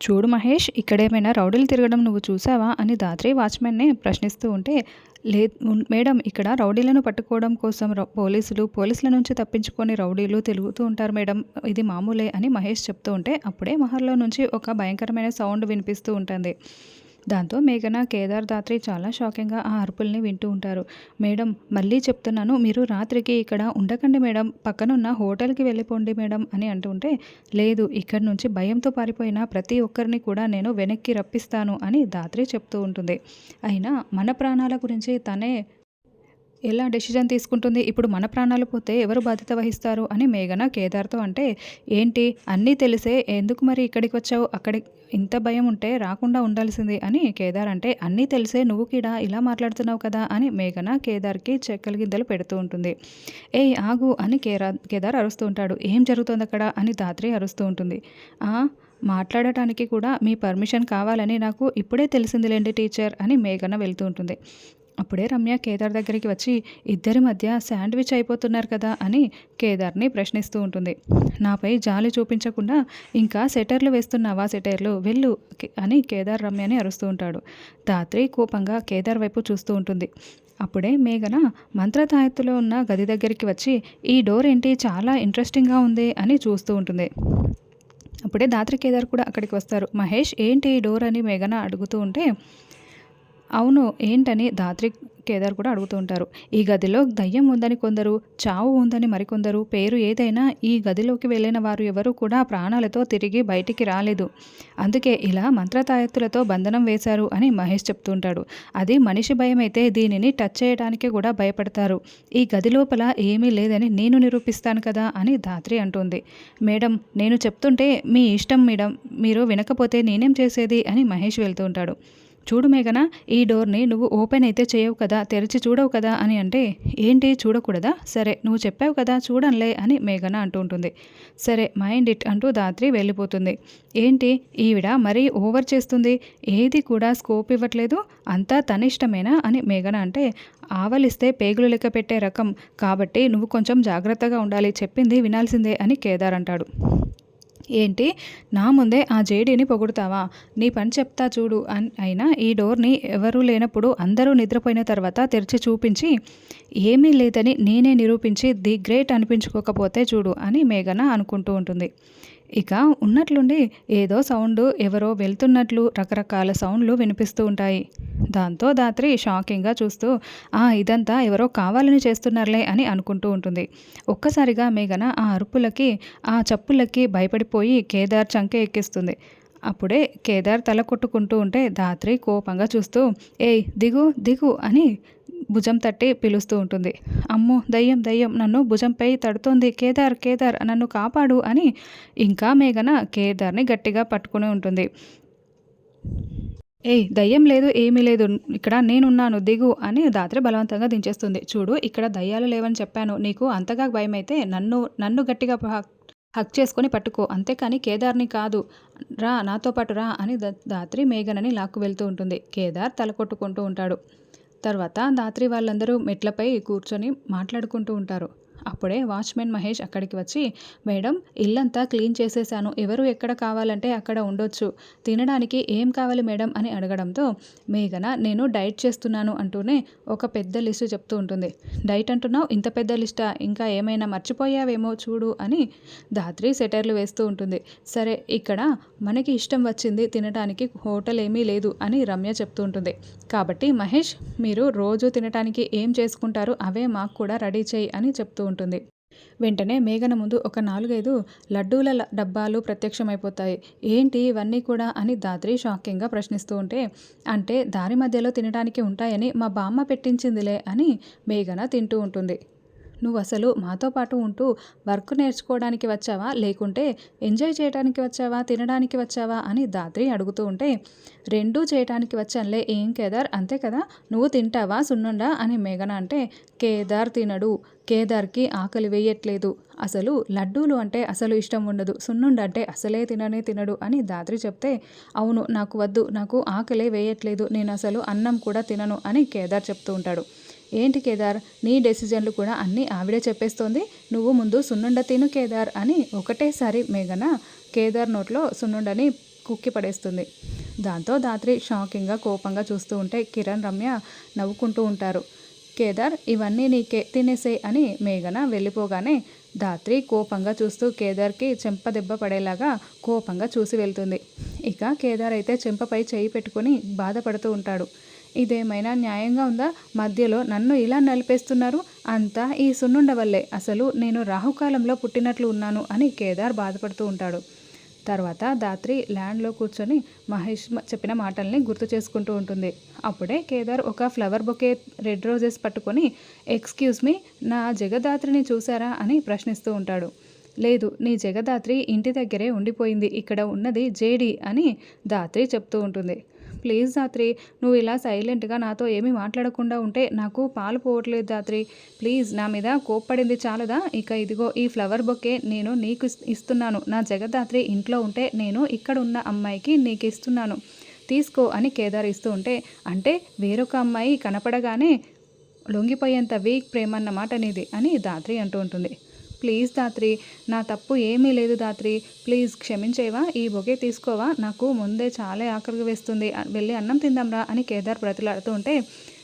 చూడు మహేష్ ఇక్కడేమైనా రౌడీలు తిరగడం నువ్వు చూసావా? అని దాత్రి వాచ్మెన్ని ప్రశ్నిస్తూ ఉంటే లే మేడం ఇక్కడ రౌడీలను పట్టుకోవడం కోసం పోలీసులు పోలీసుల నుంచి తప్పించుకొని రౌడీలు తిరుగుతూ ఉంటారు మేడం ఇది మామూలే అని మహేష్ చెప్తూ ఉంటే అప్పుడే మహర్లో నుంచి ఒక భయంకరమైన సౌండ్ వినిపిస్తూ ఉంటుంది. దాంతో మేఘన కేదార్ దాత్రి చాలా షాకింగ్గా ఆ అరుపుల్ని వింటూ ఉంటారు. మేడం మళ్ళీ చెప్తున్నాను మీరు రాత్రికి ఇక్కడ ఉండకండి మేడం పక్కనున్న హోటల్కి వెళ్ళిపోండి మేడం అని అంటుంటే లేదు ఇక్కడ నుంచి భయంతో పారిపోయిన ప్రతి ఒక్కరిని కూడా నేను వెనక్కి రప్పిస్తాను అని దాత్రి చెప్తూ ఉంటుంది. అయినా మన ప్రాణాల గురించి తనే ఎలా డెసిజన్ తీసుకుంటుంది? ఇప్పుడు మన ప్రాణాలు పోతే ఎవరు బాధ్యత వహిస్తారు? అని మేఘన కేదార్తో అంటే ఏంటి? అన్నీ తెలిసే? ఎందుకు మరి ఇక్కడికి వచ్చావు? అక్కడి ఇంత భయం ఉంటే రాకుండా ఉండాల్సింది అని కేదార్ అంటే అన్నీ తెలిసే? నువ్వు కూడా ఇలా మాట్లాడుతున్నావు కదా? అని మేఘన కేదార్కి చెక్కల గిద్దలు పెడుతూ ఉంటుంది. ఏ ఆగు అని కేరా కేదార్ అరుస్తూ ఉంటాడు. ఏం జరుగుతుంది అక్కడ? అని దాత్రి అరుస్తూ ఉంటుంది. మాట్లాడటానికి కూడా మీ పర్మిషన్ కావాలని నాకు ఇప్పుడే తెలిసిందిలేండి టీచర్ అని మేఘన వెళ్తూ ఉంటుంది. అప్పుడే రమ్య కేదార్ దగ్గరికి వచ్చి ఇద్దరి మధ్య శాండ్విచ్ అయిపోతున్నారు కదా అని కేదార్ని ప్రశ్నిస్తూ ఉంటుంది. నాపై జాలి చూపించకుండా ఇంకా సెటర్లు వేస్తున్నావా సెటర్లు? వెళ్ళు అని కేదార్ రమ్యని అరుస్తూ ఉంటాడు. ధాత్రి కోపంగా కేదార్ వైపు చూస్తూ ఉంటుంది. అప్పుడే మేఘన మంత్రతాయత్తులో ఉన్న గది దగ్గరికి వచ్చి ఈ డోర్ ఏంటి? చాలా ఇంట్రెస్టింగ్గా ఉంది అని చూస్తూ ఉంటుంది. అప్పుడే దాత్రి కేదార్ కూడా అక్కడికి వస్తారు. మహేష్ ఏంటి ఈ డోర్ అని మేఘన అడుగుతూ ఉంటే అవును ఏంటని దాత్రి కేదార్ కూడా అడుగుతూ ఉంటారు. ఈ గదిలో దయ్యం ఉందని కొందరు చావు ఉందని మరికొందరు పేరు ఏదైనా ఈ గదిలోకి వెళ్ళిన వారు ఎవరు కూడా ప్రాణాలతో తిరిగి బయటికి రాలేదు. అందుకే ఇలా మంత్రతాయత్తులతో బంధనం వేశారు అని మహేష్ చెప్తుంటాడు. అది మనిషి భయం అయితే దీనిని టచ్ చేయడానికి కూడా భయపడతారు. ఈ గది లోపల ఏమీ లేదని నేను నిరూపిస్తాను కదా అని ధాత్రి అంటుంది. మేడం నేను చెప్తుంటే మీ ఇష్టం మేడం మీరు వినకపోతే నేనేం చేసేది అని మహేష్ వెళ్తూ ఉంటాడు. చూడు మేఘన ఈ డోర్ని నువ్వు ఓపెన్ అయితే చేయవు కదా తెరిచి చూడవు కదా అని అంటే ఏంటి చూడకూడదా? సరే నువ్వు చెప్పావు కదా చూడంలే అని మేఘన అంటూ ఉంటుంది. సరే మైండ్ ఇట్ అంటూ దాత్రి వెళ్ళిపోతుంది. ఏంటి? ఈవిడ మరీ ఓవర్ చేస్తుంది? ఏది కూడా స్కోప్ ఇవ్వట్లేదు? అంతా తన ఇష్టమేనా అని మేఘన అంటే ఆవలిస్తే పేగులు లెక్క పెట్టే రకం. కాబట్టి నువ్వు కొంచెం జాగ్రత్తగా ఉండాలి చెప్పింది వినాల్సిందే అని కేదార్ అంటాడు. ఏంటి? నా ముందే ఆ జేడీని పొగుడుతావా? నీ పని చెప్తా చూడు అని అయినా ఈ డోర్ని ఎవరూ లేనప్పుడు అందరూ నిద్రపోయిన తర్వాత తెరిచి చూపించి ఏమీ లేదని నేనే నిరూపించి ది గ్రేట్ అనిపించుకోకపోతే చూడు అని మేఘన అనుకుంటూ ఉంటుంది. ఇక ఉన్నట్లుండి ఏదో సౌండ్ ఎవరో వెళ్తున్నట్లు రకరకాల సౌండ్లు వినిపిస్తూ ఉంటాయి. దాంతో దాత్రి షాకింగ్గా చూస్తూ ఆ ఇదంతా ఎవరో కావాలని చేస్తున్నారులే అని అనుకుంటూ ఉంటుంది. ఒక్కసారిగా మేఘన ఆ అరుపులకి ఆ చప్పులకి భయపడిపోయి కేదార్ చంకె ఎక్కిస్తుంది. అప్పుడే కేదార్ తల కొట్టుకుంటూ ఉంటే ధాత్రి కోపంగా చూస్తూ ఏయ్ దిగు దిగు అని భుజం తట్టి పిలుస్తూ ఉంటుంది. అమ్మో దయ్యం దయ్యం నన్ను భుజంపై తడుతోంది. కేదార్ కేదార్ నన్ను కాపాడు అని ఇంకా మేఘన కేదార్ని గట్టిగా పట్టుకుని ఉంటుంది. ఏయ్ దయ్యం లేదు ఏమీ లేదు. ఇక్కడ నేనున్నాను దిగు అని దాత్రి బలవంతంగా దించేస్తుంది. చూడు ఇక్కడ దయ్యాలు లేవని చెప్పాను. నీకు అంతగా భయమైతే నన్ను నన్ను గట్టిగా హక్ చేసుకొని పట్టుకో. అంతేకాని కేదార్ని కాదు రా నాతో పాటు రా అని దాత్రి మేఘనని లాక్కు వెళ్తూ ఉంటుంది. కేదార్ తల కొట్టుకుంటూ ఉంటాడు. తర్వాత దాత్రి వాళ్ళందరూ మెట్లపై కూర్చొని మాట్లాడుకుంటూ ఉంటారు. అప్పుడే వాచ్మెన్ మహేష్ అక్కడికి వచ్చి మేడం ఇల్లంతా క్లీన్ చేసేసాను ఎవరు ఎక్కడ కావాలంటే అక్కడ ఉండొచ్చు. తినడానికి ఏం కావాలి మేడం? అని అడగడంతో మేఘన నేను డైట్ చేస్తున్నాను అంటూనే ఒక పెద్ద లిస్టు చెప్తూ ఉంటుంది. డైట్ అంటున్నావు? ఇంత పెద్ద లిస్టా? ఇంకా ఏమైనా మర్చిపోయావేమో చూడు అని ధాత్రి సెటర్లు వేస్తూ ఉంటుంది. సరే ఇక్కడ మనకి ఇష్టం వచ్చింది తినడానికి హోటల్ ఏమీ లేదు అని రమ్య చెప్తూ ఉంటుంది. కాబట్టి మహేష్ మీరు రోజు తినడానికి ఏం చేసుకుంటారు? అవే మాకు కూడా రెడీ చేయి అని చెప్తూ ఉంటుంది. ఉంటుంది. వెంటనే మేఘన ముందు ఒక నాలుగైదు లడ్డూల డబ్బాలు ప్రత్యక్షమైపోతాయి. ఏంటి ఇవన్నీ కూడా అని దాత్రి షాకింగ్గా ప్రశ్నిస్తూ ఉంటే అంటే దారి మధ్యలో తినడానికి ఉంటాయని మా బామ్మ పెట్టించిందిలే అని మేఘన తింటూ ఉంటుంది. నువ్వు అసలు మాతో పాటు ఉంటూ వర్క్ నేర్చుకోవడానికి వచ్చావా? లేకుంటే ఎంజాయ్ చేయడానికి వచ్చావా? తినడానికి వచ్చావా? అని దాత్రి అడుగుతూ ఉంటే రెండూ చేయటానికి వచ్చానులే ఏం కేదార్? అంతే కదా? నువ్వు తింటావా? సున్నుండా? అని మేఘన అంటే కేదార్ తినడు. కేదార్కి ఆకలి వేయట్లేదు. అసలు లడ్డూలు అంటే అసలు ఇష్టం ఉండదు. సున్నుండ అంటే అసలే తిననే తినడు అని దాత్రి చెప్తే అవును నాకు వద్దు. నాకు ఆకలే వేయట్లేదు. నేను అసలు అన్నం కూడా తినను అని కేదార్ చెప్తూ ఉంటాడు. ఏంటి కేదార్? నీ డెసిజన్లు కూడా అన్నీ ఆవిడే చెప్పేస్తోంది. నువ్వు ముందు సున్నుండ తిను కేదార్ అని ఒకటేసారి మేఘన కేదార్ నోట్లో సున్నుండని కుక్కి పడేస్తుంది. దాంతో దాత్రి షాకింగ్గా కోపంగా చూస్తూ ఉంటే కిరణ్ రమ్య నవ్వుకుంటూ ఉంటారు. కేదార్ ఇవన్నీ నీకే తినేసే అని మేఘన వెళ్ళిపోగానే దాత్రి కోపంగా చూస్తూ కేదార్కి చెంప దెబ్బ పడేలాగా కోపంగా చూసి వెళ్తుంది. ఇక కేదార్ అయితే చెంపపై చేయి పెట్టుకొని బాధపడుతూ ఉంటాడు. ఇదేమైనా న్యాయంగా ఉందా? మధ్యలో నన్ను ఇలా నలిపేస్తున్నారు? అంతా ఈ సున్నుండ వల్లే. అసలు నేను రాహుకాలంలో పుట్టినట్లు ఉన్నాను అని కేదార్ బాధపడుతూ ఉంటాడు. తర్వాత దాత్రి ల్యాండ్లో కూర్చొని మహేష్ చెప్పిన మాటల్ని గుర్తు చేసుకుంటూ ఉంటుంది. అప్పుడే కేదార్ ఒక ఫ్లవర్ బొకే రెడ్ రోజెస్ పట్టుకొని ఎక్స్క్యూజ్ మీ నా జగదాత్రిని చూసారా అని ప్రశ్నిస్తూ ఉంటాడు. లేదు నీ జగదాత్రి ఇంటి దగ్గరే ఉండిపోయింది. ఇక్కడ ఉన్నది జేడి అని దాత్రి చెప్తూ ఉంటుంది. ప్లీజ్ దాత్రి నువ్వు ఇలా సైలెంట్గా నాతో ఏమీ మాట్లాడకుండా ఉంటే నాకు పాలు పోవట్లేదు దాత్రి ప్లీజ్ నా మీద కోప్పడింది చాలదా? ఇక ఇదిగో ఈ ఫ్లవర్ బొకే నేను నీకు ఇస్తున్నాను. నా జగదాత్రి ఇంట్లో ఉంటే నేను ఇక్కడ ఉన్న అమ్మాయికి నీకు ఇస్తున్నాను. తీసుకో అని కేదార్ ఇస్తూ ఉంటే అంటే వేరొక అమ్మాయి కనపడగానే లొంగిపోయేంత వీక్ ప్రేమ అన్నమాట అని దాత్రి అంటూ ఉంటుంది. ప్లీజ్ దాత్రి నా తప్పు ఏమీ లేదు దాత్రి. ప్లీజ్ క్షమించేవా? ఈ బొకే తీసుకోవా? నాకు ముందే చాలా ఆకలిగా వేస్తుంది. వెళ్ళి అన్నం తిందాంరా అని కేదార్ బ్రతిలాడుతూ ఉంటే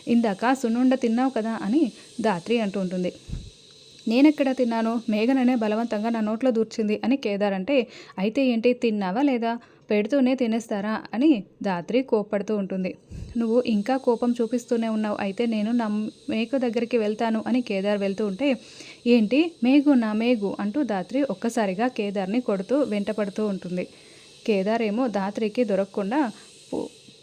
ఇందాక సున్నుండ తిన్నావు కదా అని దాత్రి అంటూ ఉంటుంది. నేనెక్కడ తిన్నాను? మేఘననే బలవంతంగా నా నోట్లో దూర్చింది అని కేదార్ అంటే అయితే ఏంటి తిన్నావా లేదా? పెడుతూనే తినేస్తారా? అని దాత్రి కోప్పడుతూ ఉంటుంది. నువ్వు ఇంకా కోపం చూపిస్తూనే ఉన్నావు. అయితే నేను నా మేకు దగ్గరికి వెళ్తాను అని కేదార్ వెళ్తూ ఉంటే ఏంటి? మేఘు నా మేఘు అంటూ దాత్రి ఒక్కసారిగా కేదార్ని కొడుతూ వెంటపడుతూ ఉంటుంది. కేదార్ ఏమో దాత్రికి దొరకకుండా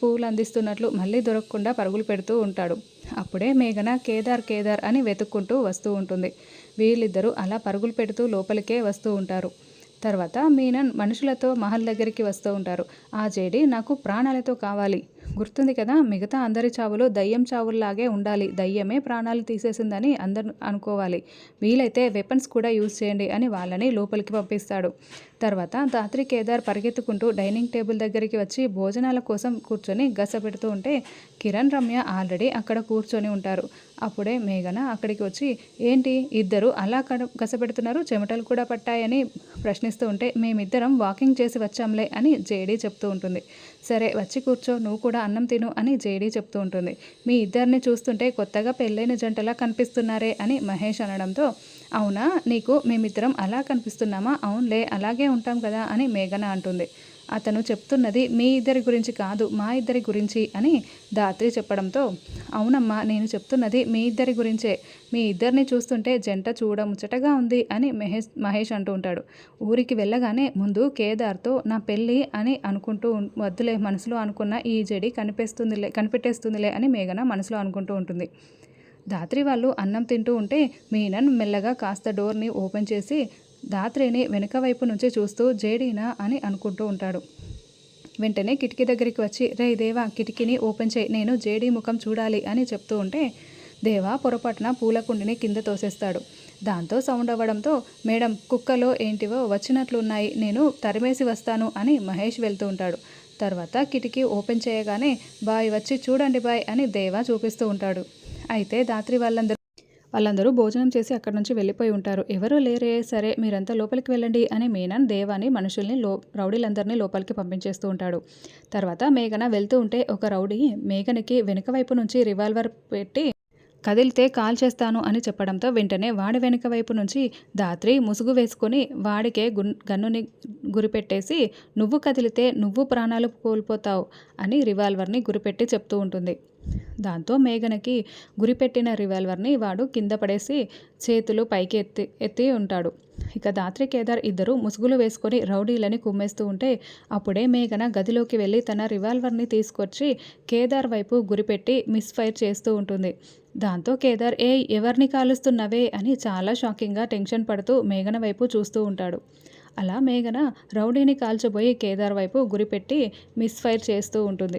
పూలు అందిస్తున్నట్లు మళ్ళీ దొరకకుండా పరుగులు పెడుతూ ఉంటాడు. అప్పుడే మేఘన కేదార్ కేదార్ అని వెతుక్కుంటూ వస్తూ ఉంటుంది. వీళ్ళిద్దరూ అలా పరుగులు పెడుతూ లోపలికే వస్తూ ఉంటారు. తర్వాత మీనన్ మనుషులతో మహల్ దగ్గరికి వస్తూ ఉంటారు. ఆ జేడి నాకు ప్రాణాలతో కావాలి. గుర్తుంది కదా మిగతా అందరి చావులు దయ్యం చావుల్లాగే ఉండాలి. దయ్యమే ప్రాణాలు తీసేసిందని అందరు అనుకోవాలి. వీలైతే వెపన్స్ కూడా యూజ్ చేయండి అని వాళ్ళని లోపలికి పంపిస్తాడు. తర్వాత దాత్రి కేదార్ పరిగెత్తుకుంటూ డైనింగ్ టేబుల్ దగ్గరికి వచ్చి భోజనాల కోసం కూర్చొని గస పెడుతూ ఉంటే కిరణ్ రమ్య ఆల్రెడీ అక్కడ కూర్చొని ఉంటారు. అప్పుడే మేఘన అక్కడికి వచ్చి ఏంటి ఇద్దరు అలా కడ గసపెడుతున్నారు చెమటలు కూడా పట్టాయని ప్రశ్నిస్తూ ఉంటే మేమిద్దరం వాకింగ్ చేసి వచ్చాంలే అని జేడీ చెప్తూ ఉంటుంది. సరే వచ్చి కూర్చో నువ్వు కూడా అన్నం తిను అని జేడీ చెప్తూ ఉంటుంది. మీ ఇద్దరిని చూస్తుంటే కొత్తగా పెళ్ళైన జంటలా కనిపిస్తున్నారే అని మహేష్ అనడంతో అవునా నీకు మేమిద్దరం అలా కనిపిస్తున్నామా? అవునులే అలాగే ఉంటాం కదా అని మేఘన అంటుంది. అతను చెప్తున్నది మీ ఇద్దరి గురించి కాదు మా ఇద్దరి గురించి అని దాత్రి చెప్పడంతో అవునమ్మా నేను చెప్తున్నది మీ ఇద్దరి గురించే. మీ ఇద్దరిని చూస్తుంటే జంట చూడ ముచ్చటగా ఉంది అని మహేష్ మహేష్ అంటూ ఉంటాడు. ఊరికి వెళ్ళగానే ముందు కేదార్తో నా పెళ్ళి అని అనుకుంటూ వద్దులే మనసులో అనుకున్న ఈ జడి కనిపిస్తుందిలే కనిపెట్టేస్తుందిలే అని మేఘన మనసులో అనుకుంటూ ఉంటుంది. దాత్రి వాళ్ళు అన్నం తింటూ ఉంటే మీనన్ మెల్లగా కాస్త డోర్ని ఓపెన్ చేసి దాత్రిని వెనుక వైపు నుంచి చూస్తూ జేడీనా అని అనుకుంటూ ఉంటాడు. వెంటనే కిటికీ దగ్గరికి వచ్చి రే దేవా కిటికీని ఓపెన్ చేయి నేను జేడీ ముఖం చూడాలి అని చెప్తూ ఉంటే దేవా పొరపాటున పూలకుండిని కింద తోసేస్తాడు. దాంతో సౌండ్ అవ్వడంతో మేడం కుక్కలో ఏంటివో వచ్చినట్లున్నాయి నేను తరిమేసి వస్తాను అని మహేష్ వెళ్తూ ఉంటాడు. తర్వాత కిటికీ ఓపెన్ చేయగానే బాయ్ వచ్చి చూడండి బాయ్ అని దేవా చూపిస్తూ ఉంటాడు. అయితే దాత్రి వాళ్ళందరూ వాళ్ళందరూ భోజనం చేసి అక్కడి నుంచి వెళ్ళిపోయి ఉంటారు. ఎవరు లేరే సరే మీరంతా లోపలికి వెళ్ళండి అని మేనన్ దేవాని మనుషుల్ని లో రౌడీలందరినీ లోపలికి పంపించేస్తూ ఉంటాడు. తర్వాత మేఘన వెళ్తూ ఉంటే ఒక రౌడీ మేఘనకి వెనుక వైపు నుంచి రివాల్వర్ పెట్టి కదిలితే కాల్ చేస్తాను అని చెప్పడంతో వెంటనే వాడి వెనుక వైపు నుంచి దాత్రి ముసుగు వేసుకొని వాడికే గున్ గన్నుని గురిపెట్టేసి నువ్వు కదిలితే నువ్వు ప్రాణాలు కోల్పోతావు అని రివాల్వర్ని గురిపెట్టి చెప్తూ ఉంటుంది. దాంతో మేఘనకి గురిపెట్టిన రివాల్వర్ని వాడు కింద పడేసి చేతులు పైకి ఎత్తి ఎత్తి ఉంటాడు. ఇక దాత్రి కేదార్ ఇద్దరు ముసుగులు వేసుకొని రౌడీలని కుమ్మేస్తూ ఉంటే అప్పుడే మేఘన గదిలోకి వెళ్ళి తన రివాల్వర్ని తీసుకొచ్చి కేదార్ వైపు గురిపెట్టి మిస్ఫైర్ చేస్తూ ఉంటుంది. దాంతో కేదార్ ఏ ఎవరిని కాలుస్తున్నవే? అని చాలా షాకింగ్గా టెన్షన్ పడుతూ మేఘన వైపు చూస్తూ ఉంటాడు. అలా మేఘన రౌడీని కాల్చబోయి కేదార్ వైపు గురిపెట్టి మిస్ఫైర్ చేస్తూ ఉంటుంది.